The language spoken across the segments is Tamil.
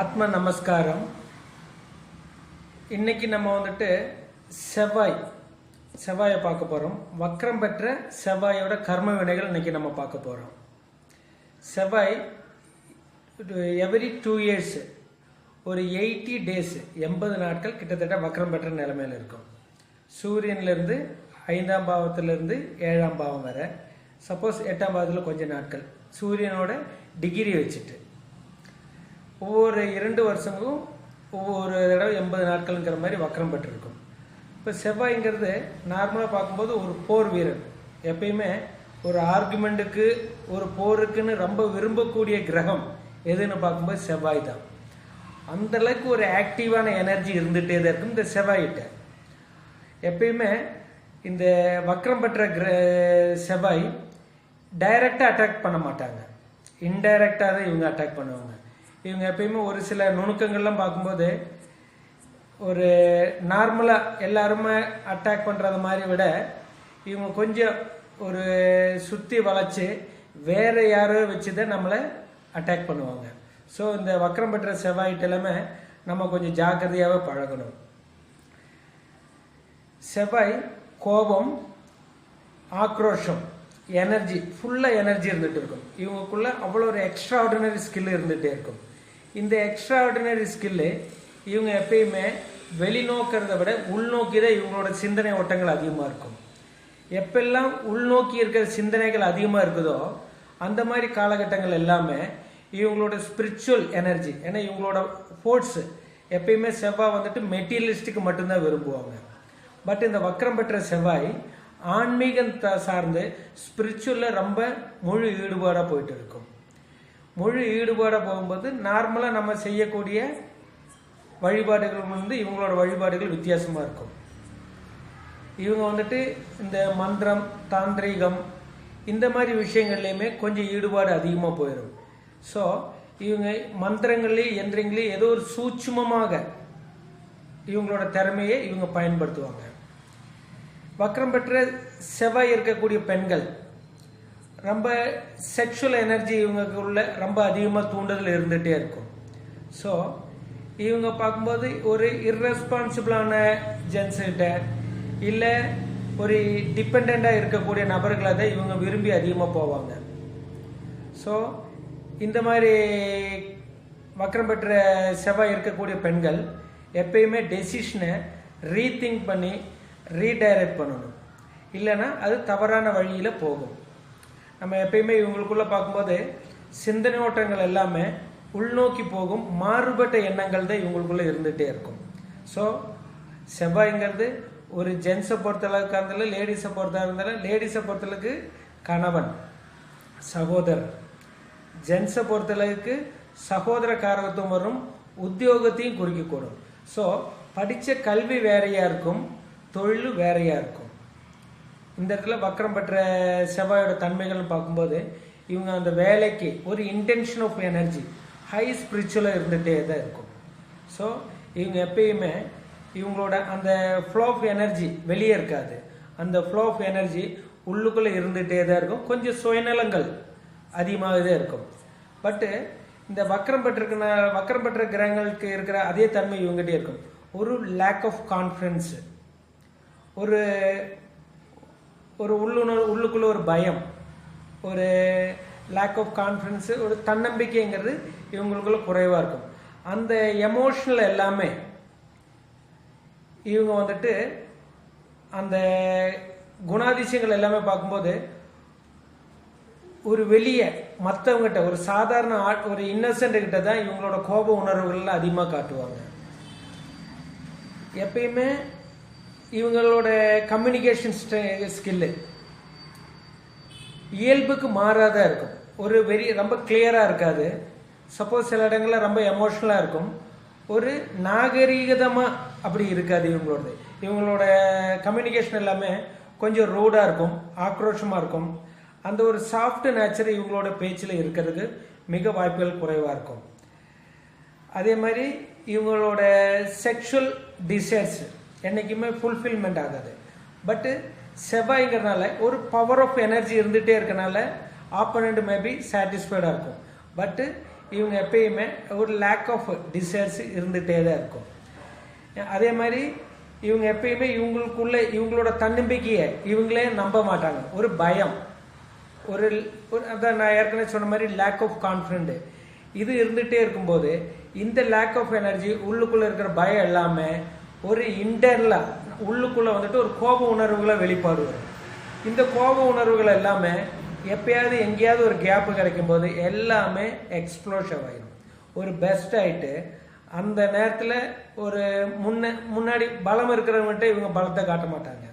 ஆத்ம நமஸ்காரம். இன்னைக்கு நம்ம வந்துட்டு செவ்வாய் செவ்வாயை பார்க்க போகிறோம் வக்ரம் பெற்ற செவ்வாயோட கர்ம வினைகள் இன்னைக்கு நம்ம பார்க்க போகிறோம் செவ்வாய் எவ்ரி டூ இயர்ஸ் ஒரு எயிட்டி டேஸ் எண்பது நாட்கள் கிட்டத்தட்ட வக்ரம் பெற்ற நிலைமையில் இருக்கும். சூரியன்லேருந்து ஐந்தாம் பாவத்திலேருந்து ஏழாம் பாவம் வரை. சப்போஸ் எட்டாம் பாவத்தில் கொஞ்சம் நாட்கள். சூரியனோட டிகிரி வச்சுட்டு. ஒவ்வொரு இரண்டு வருஷமும் ஒவ்வொரு தடவை எண்பது நாட்கள்ங்கிற மாதிரி வக்கரம் பெற்றிருக்கும். இப்போ செவ்வாய்ங்கிறது நார்மலாக பார்க்கும்போது ஒரு போர் வீரர். எப்பயுமே ஒரு ஆர்குமெண்ட்டுக்கு ஒரு போருக்குன்னு ரொம்ப விரும்பக்கூடிய கிரகம் எதுன்னு பார்க்கும்போது செவ்வாய் தான். அந்த அளவுக்கு ஒரு ஆக்டிவான எனர்ஜி இருந்துகிட்டே தான் இருக்கும் இந்த செவ்வாய்கிட்ட. எப்பயுமே இந்த வக்ரம் பெற்ற கிர செவ்வாய் டைரக்டாக அட்டாக் பண்ண மாட்டாங்க. இன்டைரக்டாக தான் இவங்க அட்டாக் பண்ணுவாங்க. இவங்க எப்பயுமே ஒரு சில நுணுக்கங்கள்லாம் பார்க்கும்போது ஒரு நார்மலாக எல்லாருமே அட்டாக் பண்ணுறத மாதிரி விட இவங்க கொஞ்சம் ஒரு சுற்றி வளைச்சி வேறு யாரோ வச்சு தான் நம்மளை அட்டாக் பண்ணுவாங்க. ஸோ இந்த வக்கரம் பெற்ற செவ்வாய்ட்டு எல்லாமே நம்ம கொஞ்சம் ஜாக்கிரதையாகவே பழகணும். செவ்வாய் கோபம் ஆக்ரோஷம் எனர்ஜி ஃபுல்லாக எனர்ஜி இருந்துகிட்டு இருக்கும். இவங்களுக்குள்ள அவ்வளோ ஒரு எக்ஸ்ட்ரா ஆர்டினரி ஸ்கில் இருந்துகிட்டே இருக்கும். இந்த எக்ஸ்ட்ரா ஆர்டினரி ஸ்கில்லு இவங்க எப்பயுமே வெளிநோக்கிறத விட உள்நோக்கி தான் இவங்களோட சிந்தனை ஓட்டங்கள் அதிகமாக இருக்கும். எப்பெல்லாம் உள்நோக்கி இருக்கிற சிந்தனைகள் அதிகமாக இருக்குதோ அந்த மாதிரி காலகட்டங்கள் எல்லாமே இவங்களோட ஸ்பிரிச்சுவல் எனர்ஜி ஏன்னா இவங்களோட ஃபோர்ட்ஸு எப்பயுமே செவ்வாய் வந்துட்டு மெட்டீரியலிஸ்டுக்கு மட்டும்தான் விரும்புவாங்க. பட் இந்த வக்கரம் பெற்ற செவ்வாய் ஆன்மீகம் சார்ந்து ஸ்பிரிச்சுவலில் ரொம்ப முழு ஈடுபாடாக போயிட்டு இருக்கும். முழு ஈடுபாடாக போகும்போது நார்மலாக நம்ம செய்யக்கூடிய வழிபாடுகள் வந்து இவங்களோட வழிபாடுகள் வித்தியாசமாக இருக்கும். இவங்க வந்துட்டு இந்த மந்திரம் தாந்திரிகம் இந்த மாதிரி விஷயங்கள்லையுமே கொஞ்சம் ஈடுபாடு அதிகமாக போயிடும் ஸோ இவங்க மந்திரங்கள்லேயும் எந்திரங்களையும் ஏதோ ஒரு சூட்சுமமாக இவங்களோட திறமையை இவங்க பயன்படுத்துவாங்க. வக்கரம் பெற்ற செவ்வாய் இருக்கக்கூடிய பெண்கள் ரொம்ப செக்ஷுவல் எனர்ஜி இவங்களுக்குள்ள ரொம்ப அதிகமாக தூண்டுதல் இருந்துகிட்டே இருக்கும். ஸோ இவங்க பார்க்கும்போது ஒரு இர்ரெஸ்பான்சிபிளான ஜென்ஸுகிட்ட இல்லை ஒரு டிபெண்ட்டாக இருக்கக்கூடிய நபர்களை தான் இவங்க விரும்பி அதிகமாக போவாங்க. ஸோ இந்த மாதிரி வக்கரம் பெற்ற செவ்வாய் இருக்கக்கூடிய பெண்கள் எப்பயுமே டெசிஷனை ரீதிங்க் பண்ணி ரீடைரக்ட் பண்ணணும். இல்லைன்னா அது தவறான வழியில் போகும். நம்ம எப்பயுமே இவங்களுக்குள்ள பார்க்கும்போது சிந்தனை ஓட்டங்கள் எல்லாமே உள்நோக்கி போகும் மாறுபட்ட எண்ணங்கள் தான் இவங்களுக்குள்ள இருந்துகிட்டே இருக்கும். ஸோ செவ்வாய்ங்கிறது ஒரு ஜென்ஸை பொறுத்தளவுக்கு இருந்தாலும் லேடிஸை பொறுத்தா இருந்தாலும் லேடிஸை பொறுத்தளவுக்கு கணவன் சகோதரர். ஜென்ஸை பொறுத்தளவுக்கு சகோதர காரகத்துவம் வரும் உத்தியோகத்தையும் குறிக்கக்கூடும். ஸோ படித்த கல்வி வேறையாக இருக்கும் தொழில் வேறையாக இருக்கும். இந்த இடத்துல வக்ரம் பெற்ற செவ்வாயோட தன்மைகள்னு பார்க்கும்போது இவங்க அந்த வேலைக்கு ஒரு இன்டென்ஷன் ஆஃப் எனர்ஜி ஹை ஸ்பிரிச்சுவலாக இருந்துகிட்டே தான் இருக்கும். ஸோ இவங்க எப்பயுமே இவங்களோட அந்த ஃப்ளோ ஆஃப் எனர்ஜி வெளியே இருக்காது. அந்த ஃப்ளோ ஆஃப் எனர்ஜி உள்ளுக்குள்ளே இருந்துகிட்டே தான் இருக்கும். கொஞ்சம் சுயநலங்கள் அதிகமாகவே இருக்கும். பட்டு இந்த வக்கரம் பெற்றிருக்கிற வக்கரம் பெற்ற கிரகங்களுக்கு இருக்கிற அதே தன்மை இவங்ககிட்டே இருக்கும். ஒரு லேக் ஆஃப் கான்ஃபிடன்ஸு ஒரு ஒரு உள்ளுணர்வு உள்ளுக்குள்ள ஒரு பயம் ஒரு லேக் ஆஃப் கான்ஃபிடன்ஸ் ஒரு தன்னம்பிக்கைங்கிறது இவங்களுக்குள்ள குறைவாக இருக்கும். அந்த எமோஷனல் எல்லாமே இவங்க வந்துட்டு அந்த குணாதிசயங்கள் எல்லாமே பார்க்கும்போது ஒரு வெளியே மற்றவங்ககிட்ட ஒரு சாதாரண ஆட் ஒரு இன்னசென்ட் கிட்ட தான் இவங்களோட கோப உணர்வுகள்லாம் அதிகமாக காட்டுவாங்க. எப்பயுமே இவங்களோட கம்யூனிகேஷன் ஸ்கில்லு இயல்புக்கு மாறாத இருக்கும். ஒரு வெரி ரொம்ப கிளியராக இருக்காது. சப்போஸ் சில இடங்களில் ரொம்ப எமோஷ்னலாக இருக்கும். ஒரு நாகரீகதமாக அப்படி இருக்காது இவங்களோடது. இவங்களோட கம்யூனிகேஷன் எல்லாமே கொஞ்சம் ரூடாக இருக்கும். ஆக்ரோஷமாக இருக்கும். அந்த ஒரு சாஃப்ட் நேச்சர் இவங்களோட பேச்சில் இருக்கிறதுக்கு மிக வாய்ப்புகள் குறைவாக இருக்கும். அதே மாதிரி இவங்களோட செக்ஷுவல் டிசைர்ஸ் என்றைக்குமே ஃபுல்ஃபில்மெண்ட் ஆகாது. பட்டு செவ்வாய்ங்கிறனால ஒரு பவர் ஆஃப் எனர்ஜி இருந்துகிட்டே இருக்கனால ஆப்பனண்ட் மேபி சாட்டிஸ்ஃபைடாக இருக்கும். பட்டு இவங்க எப்பயுமே ஒரு லேக் ஆஃப் டிசைர்ஸ் இருந்துகிட்டே தான் இருக்கும். அதே மாதிரி இவங்க எப்பயுமே இவங்களுக்குள்ள இவங்களோட தன்னம்பிக்கையை இவங்களே நம்ப மாட்டாங்க. ஒரு பயம். ஒரு ஒரு அதான் நான் ஏற்கனவே சொன்ன மாதிரி லேக் ஆஃப் கான்ஃபிடென்ட் இது இருந்துகிட்டே இருக்கும்போது இந்த லேக் ஆஃப் எனர்ஜி உள்ளுக்குள்ளே இருக்கிற பயம் எல்லாமே ஒரு இன்டர்ல உள்ளுக்குள்ளே வந்துட்டு ஒரு கோப உணர்வுகளை வெளிப்பாடு வரும் இந்த கோப உணர்வுகள் எல்லாமே எப்பயாவது எங்கேயாவது ஒரு கேப்பு கிடைக்கும் போது எல்லாமே எக்ஸ்ப்ளோஷன் ஆயிடும் ஒரு பெஸ்ட் ஆயிட்டு அந்த நேரத்தில் ஒரு முன்ன முன்னாடி பலம் இருக்கிறவங்ககிட்ட இவங்க பலத்தை காட்ட மாட்டாங்க.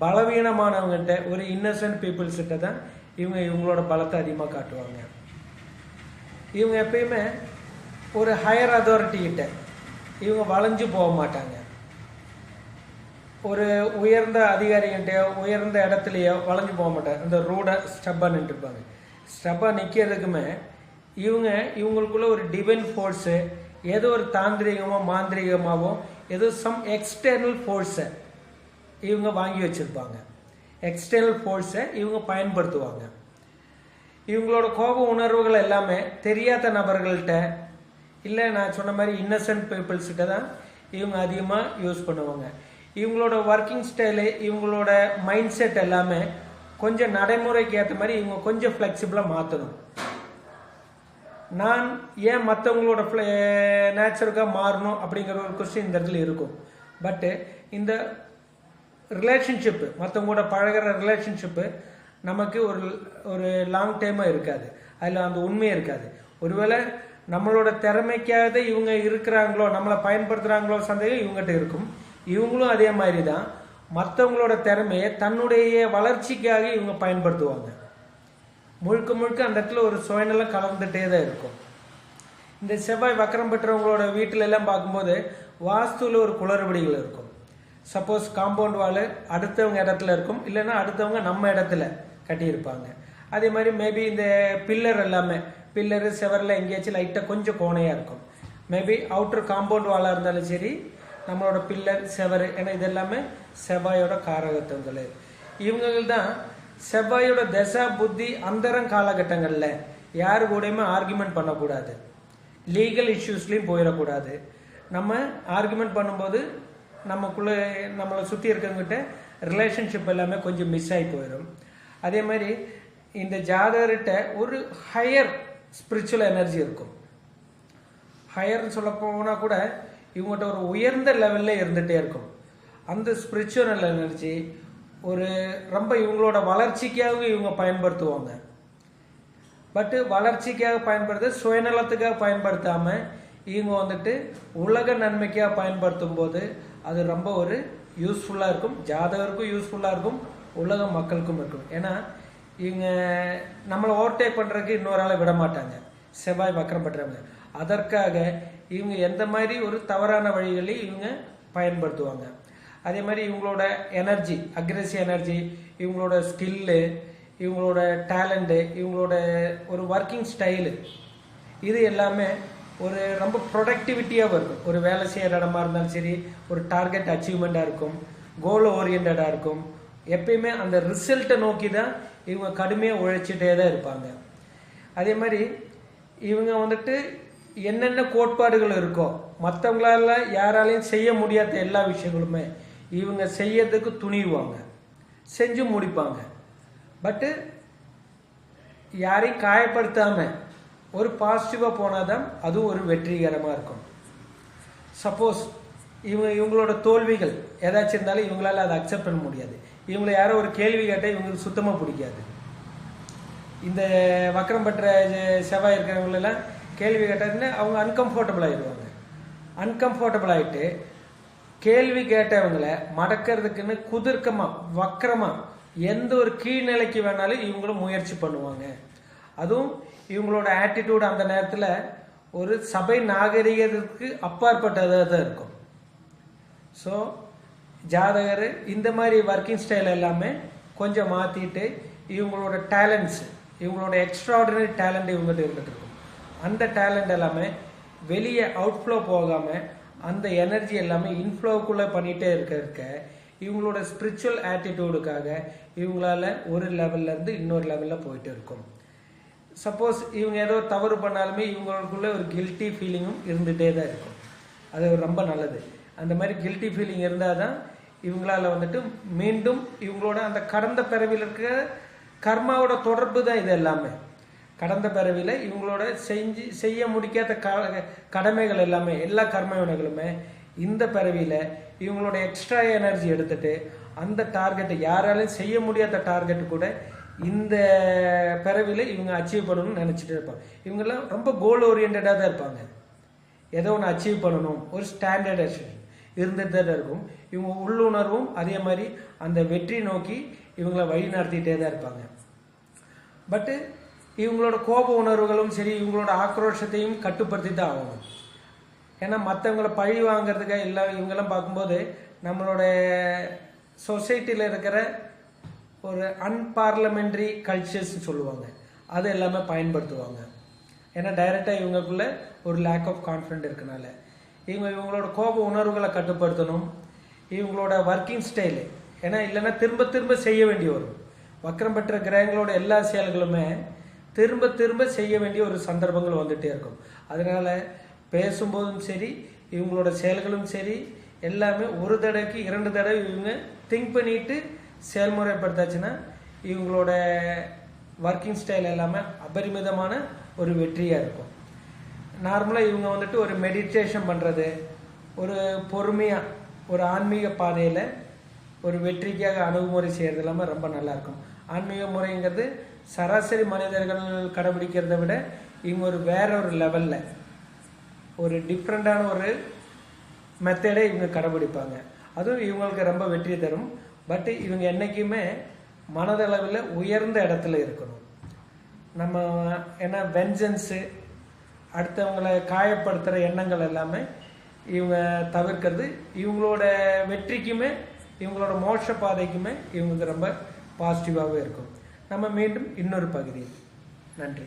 பலவீனமானவங்ககிட்ட ஒரு இன்னசென்ட் பீப்புள்ஸ் கிட்ட தான் இவங்க இவங்களோட பலத்தை அதிகமாக காட்டுவாங்க. இவங்க எப்பயுமே ஒரு ஹையர் அத்தாரிட்டி கிட்ட இவங்க வளைஞ்சு போக மாட்டாங்க. ஒரு உயர்ந்த அதிகாரிகிட்டயோ உயர்ந்த இடத்துலையோ வளைஞ்சு போக மாட்டாங்க இந்த ரூடை ஸ்டப்பாக நின்றுருப்பாங்க ஸ்டப்பாக நிற்கிறதுக்குமே இவங்க இவங்களுக்குள்ள ஒரு டிவைன் ஃபோர்ஸு ஏதோ ஒரு தாந்திரிகமோ மாந்திரிகமாகவோ ஏதோ சம் எக்ஸ்டர்னல் ஃபோர்ஸை இவங்க வாங்கி வச்சுருப்பாங்க. எக்ஸ்டர்னல் ஃபோர்ஸை இவங்க பயன்படுத்துவாங்க. இவங்களோட கோப உணர்வுகள் எல்லாமே தெரியாத நபர்கள்ட்ட இல்லை நான் சொன்ன மாதிரி இன்னசென்ட் பீப்புள்ஸ்கிட்ட தான் இவங்க அதிகமாக யூஸ் பண்ணுவாங்க. இவங்களோட ஒர்க்கிங் ஸ்டைலு இவங்களோட மைண்ட் செட் எல்லாமே கொஞ்சம் நடைமுறைக்கு ஏற்ற மாதிரி இவங்க கொஞ்சம் ஃப்ளெக்சிபிளாக மாற்றணும் நான் ஏன் மற்றவங்களோட நேச்சருக்காக மாறணும் அப்படிங்கிற ஒரு கொஸ்டின் இந்த இடத்துல இருக்கும். பட்டு இந்த ரிலேஷன்ஷிப்பு மற்றவங்களோட பழகிற ரிலேஷன்ஷிப்பு நமக்கு ஒரு ஒரு லாங் டைமாக இருக்காது. அதில் அந்த உண்மையே இருக்காது. ஒருவேளை நம்மளோட திறமைக்காக இவங்க இருக்கிறாங்களோ நம்மளை பயன்படுத்துகிறாங்களோ சந்தேகம் இவங்ககிட்ட இருக்கும். இவங்களும் அதே மாதிரி தான் மற்றவங்களோட திறமையை தன்னுடைய வளர்ச்சிக்காக இவங்க பயன்படுத்துவாங்க. முழுக்க முழுக்க அந்த இடத்துல ஒரு சுயநலம் கலந்துகிட்டே தான் இருக்கும். இந்த செவ்வாய் வக்கரம் பெற்றவங்களோட வீட்டில எல்லாம் பார்க்கும்போது வாஸ்துவில் ஒரு குளறுபடிகள் இருக்கும். சப்போஸ் காம்பவுண்ட் வால் அடுத்தவங்க இடத்துல இருக்கும். இல்லைன்னா அடுத்தவங்க நம்ம இடத்துல கட்டியிருப்பாங்க. அதே மாதிரி மேபி இந்த பில்லர் எல்லாமே பில்லரு செவரில் எங்கேயாச்சும் லைட்டாக கொஞ்சம் கோணையாக இருக்கும். மேபி அவுட்டர் காம்பவுண்ட் வாலாக இருந்தாலும் சரி நம்மளோட பில்லர் செவரு ஏன்னா இது எல்லாமே செவ்வாயோட காரகத்துவங்கள். இவங்க தான் செவ்வாயோட தசா புத்தி அந்தரம் காலகட்டங்களில் யாரு கூடயுமே ஆர்குமெண்ட் பண்ணக்கூடாது. லீகல் இஷ்யூஸ்லேயும் போயிடக்கூடாது. நம்ம ஆர்குமெண்ட் பண்ணும்போது நமக்குள்ளே நம்மளை சுற்றி இருக்கிறவங்கிட்ட ரிலேஷன்ஷிப் எல்லாமே கொஞ்சம் மிஸ் ஆகி போயிடும். அதே மாதிரி இந்த ஜாதகர்கிட்ட ஒரு ஹையர் ஸ்பிரிச்சுவல் எனர்ஜி இருக்கும். ஹையர்னு சொல்ல போனால் கூட இவங்ககிட்ட ஒரு உயர்ந்த லெவலில் இருந்துகிட்டே இருக்கும். அந்த ஸ்பிரிச்சுவல் எனர்ஜி ஒரு ரொம்ப இவங்களோட வளர்ச்சிக்காக இவங்க பயன்படுத்துவாங்க. பட்டு வளர்ச்சிக்காக பயன்படுத்த சுயநலத்துக்காக பயன்படுத்தாமல் இவங்க வந்துட்டு உலக நன்மைக்காக பயன்படுத்தும் போது அது ரொம்ப ஒரு யூஸ்ஃபுல்லாக இருக்கும். ஜாதகருக்கும் யூஸ்ஃபுல்லாக இருக்கும். உலக மக்களுக்கும் இருக்கும். ஏன்னா இவங்க நம்மளை ஓவர்டேக் பண்ணுறதுக்கு இன்னொரு ஆளை விட மாட்டாங்க செவ்வாய் வக்கரம் பெற்றவங்க. அதற்காக இவங்க எந்த மாதிரி ஒரு தவறான வழிகளையும் இவங்க பயன்படுத்துவாங்க. அதே மாதிரி இவங்களோட எனர்ஜி அக்ரெசிவ் எனர்ஜி இவங்களோட ஸ்கில்லு இவங்களோட டேலண்ட்டு இவங்களோட ஒரு ஒர்க்கிங் ஸ்டைலு இது எல்லாமே ஒரு ரொம்ப ப்ரொடக்டிவிட்டியாக இருக்கும் ஒரு வேலை செய்கிற இடமா இருந்தாலும் சரி ஒரு டார்கெட் அச்சீவ்மெண்ட்டாக இருக்கும் கோல் ஓரியன்டாக இருக்கும். எப்பயுமே அந்த ரிசல்ட்டை நோக்கி தான் இவங்க கடுமையாக உழைச்சிட்டே தான் இருப்பாங்க. அதே மாதிரி இவங்க வந்துட்டு என்னென்ன கோட்பாடுகள் இருக்கோ மற்றவங்களால யாராலையும் செய்ய முடியாத எல்லா விஷயங்களுமே இவங்க செய்யறதுக்கு துணிவாங்க செஞ்சு முடிப்பாங்க. பட்டு யாரையும் காயப்படுத்தாம ஒரு பாசிட்டிவாக போனால் தான் அதுவும் ஒரு வெற்றிகரமாக இருக்கும். சப்போஸ் இவங்க இவங்களோட தோல்விகள் ஏதாச்சும் இருந்தாலும் இவங்களால அதை அக்செப்ட் பண்ண முடியாது. இவங்களை யாரோ ஒரு கேள்வி கேட்டால் இவங்களுக்கு சுத்தமாக பிடிக்காது. இந்த வக்கரம் பெற்ற செவ்வாய் இருக்கிறவங்களெல்லாம் கேள்வி கேட்டாங்கன்னா அவங்க அன்கம்ஃபர்டபுள் ஆயிடுவாங்க. அன்கம்ஃபர்டபுள் ஆகிட்டு கேள்வி கேட்டவங்களை மடக்கிறதுக்குன்னு குதிர்க்கமாக வக்கரமாக எந்த ஒரு கீழ்நிலைக்கு வேணாலும் இவங்களும் முயற்சி பண்ணுவாங்க. அதுவும் இவங்களோட ஆட்டிடியூட் அந்த நேரத்தில் ஒரு சபை நாகரிகத்துக்கு அப்பாற்பட்டதாக தான் இருக்கும். ஸோ ஜாதகர் இந்த மாதிரி ஒர்க்கிங் ஸ்டைல் எல்லாமே கொஞ்சம் மாற்றிட்டு இவங்களோட டேலண்ட்ஸ் இவங்களோட எக்ஸ்ட்ராடினரி டேலண்ட் இவங்ககிட்ட இருந்துட்டு இருக்கும். அந்த டேலண்ட் எல்லாமே வெளியே அவுட்ஃப்ளோ போகாமல் அந்த எனர்ஜி எல்லாமே இன்ஃப்ளோக்குள்ளே பண்ணிகிட்டே இருக்க இருக்க இவங்களோட ஸ்பிரிச்சுவல் ஆட்டிடியூடுக்காக இவங்களால ஒரு லெவல்லேருந்து இன்னொரு லெவலில் போயிட்டு இருக்கும். சப்போஸ் இவங்க ஏதோ தவறு பண்ணாலுமே இவங்களுக்குள்ள ஒரு கில்ட்டி ஃபீலிங்கும் இருந்துகிட்டே தான் இருக்கும். அது ரொம்ப நல்லது. அந்த மாதிரி கில்ட்டி ஃபீலிங் இருந்தால் தான் இவங்களால் வந்துட்டு மீண்டும் இவங்களோட அந்த கடந்த பிறவியில் இருக்கிற கர்மாவோட தொடர்பு தான் இது எல்லாமே. கடந்த பிறவியில் இவங்களோட செஞ்சு செய்ய முடிக்காத க கடமைகள் எல்லாமே எல்லா கர்ம இந்த பிறவியில் இவங்களோட எக்ஸ்ட்ரா எனர்ஜி எடுத்துட்டு அந்த டார்கெட்டை யாராலையும் செய்ய முடியாத டார்கெட் கூட இந்த பிறவியில் இவங்க அச்சீவ் பண்ணணும்னு நினச்சிட்டு இருப்பாங்க. இவங்கெல்லாம் ரொம்ப கோல் ஓரியன்டாக தான் இருப்பாங்க. ஏதோ ஒன்று அச்சீவ் பண்ணணும் ஒரு ஸ்டாண்டர்டைசேஷன் இருந்துட்டு தான் இருக்கும். இவங்க உள்ளுணர்வும் அதே மாதிரி அந்த வெற்றி நோக்கி இவங்களை வழி நடத்திட்டே தான் இருப்பாங்க. பட்டு இவங்களோட கோப உணர்வுகளும் சரி இவங்களோட ஆக்ரோஷத்தையும் கட்டுப்படுத்தி தான் ஆகணும். ஏன்னா மற்றவங்கள பழி வாங்குறதுக்காக இல்லை இவங்கெல்லாம் பார்க்கும்போது நம்மளோட சொசைட்டியில் இருக்கிற ஒரு அன்பார்லமெண்ட்ரி கல்ச்சர்ஸ்னு சொல்லுவாங்க. அது எல்லாமே பயன்படுத்துவாங்க. ஏன்னா டைரெக்டாக இவங்களுக்குள்ள ஒரு லேக் ஆஃப் கான்ஃபிடென்ட் இருக்கனால. இவங்க இவங்களோட கோப உணர்வுகளை கட்டுப்படுத்தணும். இவங்களோட ஒர்க்கிங் ஸ்டைலு ஏன்னா இல்லைன்னா திரும்ப திரும்ப செய்ய வேண்டி வரும் வக்கரம் பெற்ற கிரகங்களோட எல்லா செயல்களுமே திரும்ப திரும்ப செய்ய வேண்டிய ஒரு சந்தர்ப்பங்கள் வந்துகிட்டே இருக்கும். அதனால பேசும்போதும் சரி இவங்களோட செயல்களும் சரி எல்லாமே ஒரு தடவைக்கு இரண்டு தடவை இவங்க திங்க் பண்ணிட்டு செயல்முறைப்படுத்தாச்சுன்னா இவங்களோட ஒர்க்கிங் ஸ்டைல் எல்லாமே அபரிமிதமான ஒரு வெற்றியாக இருக்கும். நார்மலாக இவங்க வந்துட்டு ஒரு மெடிடேஷன் பண்ணுறது ஒரு பொறுமையாக ஒரு ஆன்மீக பாதையில் ஒரு வெற்றிக்காக அணுகுமுறை செய்கிறது எல்லாமே ரொம்ப நல்லாயிருக்கும் ஆன்மீக முறைங்கிறது சராசரி மனிதர்கள் கடைபிடிக்கிறத விட இவங்க ஒரு வேற ஒரு லெவலில் ஒரு டிஃப்ரெண்ட்டான ஒரு மெத்தடை இவங்க கடைபிடிப்பாங்க. அதுவும் இவங்களுக்கு ரொம்ப வெற்றி தரும். பட் இவங்க என்றைக்குமே மனதளவில் உயர்ந்த இடத்துல இருக்கணும். நம்ம ஏன்னா வெஞ்சன்ஸு அடுத்தவங்களை காயப்படுத்துகிற எண்ணங்கள் எல்லாமே இவங்க தவிர்க்கிறது. இவங்களோட வெற்றிக்குமே இவங்களோட மோட்ச பாதைக்குமே இவங்களுக்கு ரொம்ப பாசிட்டிவாகவே இருக்கும். நம்ம மீண்டும் இன்னொரு பகுதியில். நன்றி.